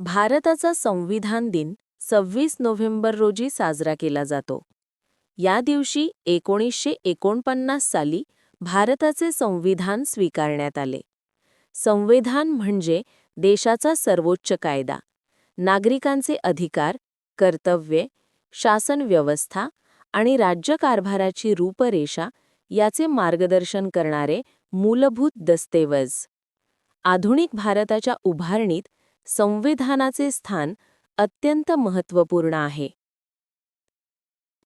भारताचा संविधान दिन सव्वीस नोव्हेंबर रोजी साजरा केला जातो. या दिवशी एकोणीसशे एकोणपन्नास साली भारताचे संविधान स्वीकारण्यात आले. संविधान म्हणजे देशाचा सर्वोच्च कायदा नागरिकांचे अधिकार कर्तव्ये शासन व्यवस्था आणि राज्यकारभाराची रूपरेषा याचे मार्गदर्शन करणारे मूलभूत दस्तेवज. आधुनिक भारताच्या उभारणीत संविधानाचे स्थान अत्यंत महत्त्वपूर्ण आहे.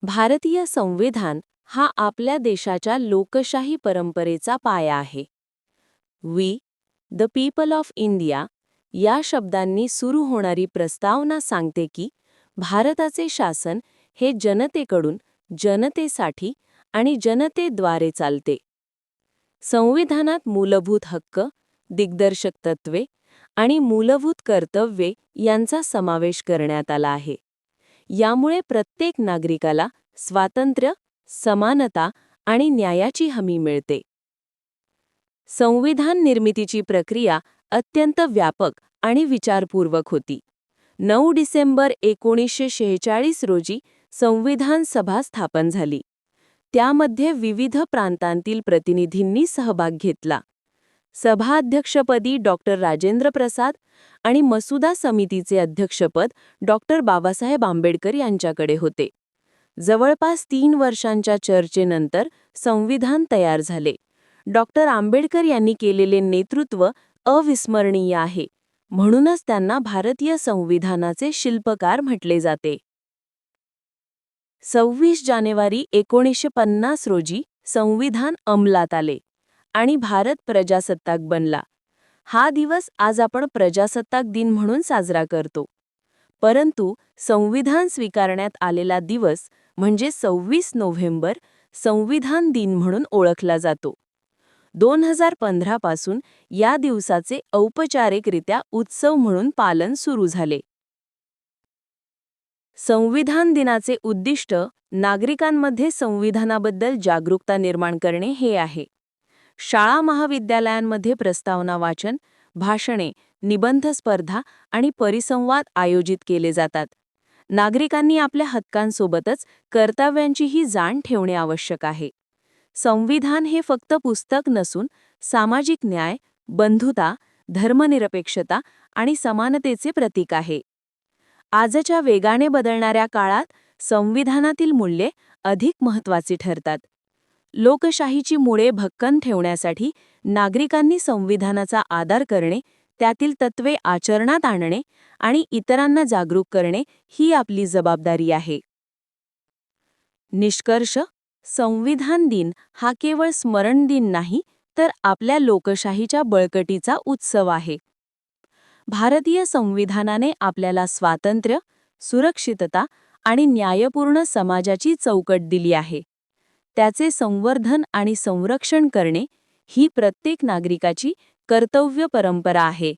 भारतीय संविधान हा आपल्या देशाच्या लोकशाही परंपरेचा पाया आहे. We the people of India या शब्दांनी सुरू होणारी प्रस्तावना सांगते की भारताचे शासन हे जनतेकडून जनतेसाठी आणि जनतेद्वारे चालते. संविधानात मूलभूत हक्क दिग्दर्शक तत्वे आणि मूलभूत कर्तव्ये यांचा समावेश करण्यात आला आहे. यामुळे प्रत्येक नागरिकाला स्वातंत्र्य समानता आणि न्यायाची हमी मिळते. संविधान निर्मितीची प्रक्रिया अत्यंत व्यापक आणि विचारपूर्वक होती. नऊ डिसेंबर एकोणीसशे शेहेचाळीस रोजी संविधान सभा स्थापन झाली. त्यामध्ये विविध प्रांतांतील प्रतिनिधींनी सहभाग घेतला. सभाध्यक्षपदी डॉक्टर राजेंद्र प्रसाद आणि मसुदा समितीचे अध्यक्षपद डॉक्टर बाबासाहेब आंबेडकर यांच्याकडे होते. जवळपास तीन वर्षांच्या चर्चेनंतर संविधान तयार झाले. डॉक्टर आंबेडकर यांनी केलेले नेतृत्व अविस्मरणीय आहे. म्हणूनच त्यांना भारतीय संविधानाचे शिल्पकार म्हटले जाते. सव्वीस जानेवारी एकोणीसशे पन्नास रोजी संविधान अंमलात आले. आणि भारत प्रजासत्ताक बनला. हा दिवस आज आपण प्रजासत्ताक दिन म्हणून साजरा करतो. परंतु संविधान स्वीकारण्यात आलेला दिवस म्हणजे सव्वीस नोव्हेंबर संविधान दिन म्हणून ओळखला जातो. दोन हजार पंधरापासून या दिवसाचे औपचारिकरित्या उत्सव म्हणून पालन सुरू झाले. संविधान दिनाचे उद्दिष्ट नागरिकांमध्ये संविधानाबद्दल जागरूकता निर्माण करणे हे आहे. शाळा महाविद्यालयांमध्ये प्रस्तावना वाचन भाषणे निबंध स्पर्धा आणि परिसंवाद आयोजित केले जातात. नागरिकांनी आपल्या हक्कांसोबतच कर्तव्यांचीही जाण ठेवणे आवश्यक आहे. संविधान हे फक्त पुस्तक नसून सामाजिक न्याय बंधुता धर्मनिरपेक्षता आणि समानतेचे प्रतीक आहे. आजच्या वेगाने बदलणाऱ्या काळात संविधानातील मूल्ये अधिक महत्त्वाची ठरतात. लोकशाहीची मुळे भक्कन ठेवण्यासाठी नागरिकांनी संविधानाचा आदर करणे त्यातील तत्वे आचरणात आणणे आणि इतरांना जागरूक करणे ही आपली जबाबदारी आहे. निष्कर्ष संविधान दिन हा केवळ स्मरण दिन नाही तर आपल्या लोकशाहीच्या बळकटीचा उत्सव आहे. भारतीय संविधानाने आपल्याला स्वातंत्र्य सुरक्षितता आणि न्यायपूर्ण समाजाची चौकट दिली आहे. त्याचे संवर्धन आणि संरक्षण करणे ही प्रत्येक नागरिकाची कर्तव्य परंपरा आहे.